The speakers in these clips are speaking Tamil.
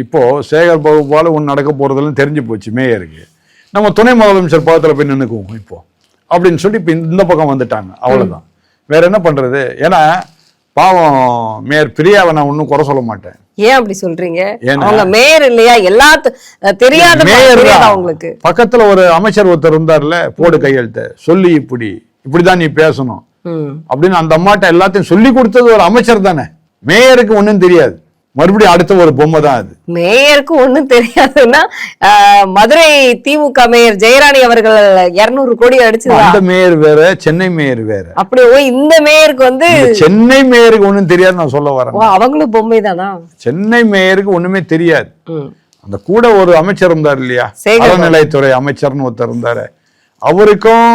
இப்போ சேகர் பாபு போல ஒன்று நடக்க போறதெல்லாம் தெரிஞ்சு போச்சு மேயருக்கு. நம்ம துணை முதலமைச்சர் பக்கத்துல போய் நின்னுக்குவோம் இப்போ. அப்படின்னு சொல்லி இப்போ இந்த பக்கம் வந்துட்டாங்க அவ்வளவுதான். வேற என்ன பண்றது? ஏன்னா பாவம் மேயர் பிரியாவை நான் ஒன்றும் குறை சொல்ல மாட்டேன். ஏன் அப்படி சொல்றீங்க? அவங்க மேயர் இல்லையா? எல்லாத்து தெரியாத மேயர். உங்களுக்கு? பக்கத்துல ஒரு அமைச்சர் ஒருத்தர் இருந்தார்ல போடு கையெழுத்து சொல்லி இப்படி இப்படிதான் நீ பேசணும். அப்படின்னு அந்த அம்மாட்ட எல்லாத்தையும் சொல்லி கொடுத்தது ஒரு அமைச்சர் தானே. மேயருக்கு ஒண்ணும் தெரியாது. மறுபடியும் அடுத்த ஒரு பொம்மை தான் அது. மேயருக்கு ஒண்ணும் தெரியாதுன்னா மதுரை திமுக மேயர் ஜெயராணி அவர்கள் இருநூறு கோடி அடிச்சதா அந்த மேயர் வேற சென்னை மேயர் வேற. அப்படி ஓ இந்த மேயருக்கு வந்து சென்னை மேயருக்கு ஒண்ணும் தெரியாது நான் சொல்ல வரேன். அவங்களும் பொம்மை தானா? சென்னை மேயருக்கு ஒண்ணுமே தெரியாது. அந்த கூட ஒரு அமைச்சர் இருந்தார் இல்லையா. அறநிலைத்துறை அமைச்சர்னு ஒருத்தர் இருந்தாரு. அவருக்கும்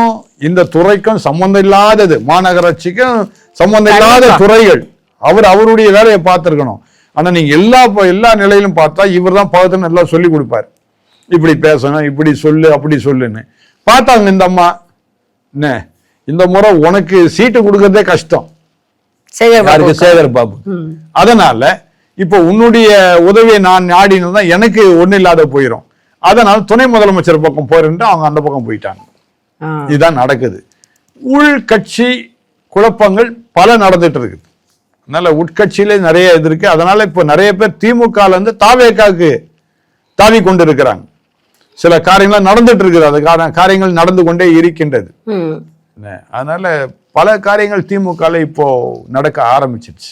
இந்த துறைக்கும் சம்பந்தம் இல்லாதது மாநகராட்சிக்கும் சம்பந்தம் இல்லாத. துறைகள். அவர் அவருடைய வேலையை பார்த்திருக்கணும். ஆனா நீங்க எல்லா எல்லா நிலையிலும் பார்த்தா இவர் தான் பக்கத்துல எல்லாம் சொல்லி கொடுப்பார். இப்படி பேசணும் இப்படி சொல்லு அப்படி சொல்லுன்னு. பார்த்தாங்க இந்த அம்மா. என்ன? இந்த முறை உனக்கு சீட்டு கொடுக்கறதே கஷ்டம். சேகர் பாபு. அதனால இப்போ உன்னுடைய உதவியை நான் நாடினது தான் எனக்கு ஒண்ணு இல்லாத போயிடும் அதனால துணை முதலமைச்சர் பக்கம் போறேன்ட்டு அவங்க அந்த பக்கம் போயிட்டாங்க. இதுதான் நடக்குது. உள்கட்சி குழப்பங்கள் பல நடந்துட்டு இருக்குது. அதனால உட்கட்சியிலே நிறைய இது இருக்கு. அதனால இப்போ நிறைய பேர் திமுக இருந்து தாவேக்காக்கு தாவி கொண்டு இருக்கிறாங்க சில காரியங்கள் நடந்துட்டு இருக்குது. அது கார- காரியங்கள் நடந்து கொண்டே இருக்கின்றது. அதனால பல காரியங்கள் திமுகல இப்போ நடக்க ஆரம்பிச்சிருச்சு.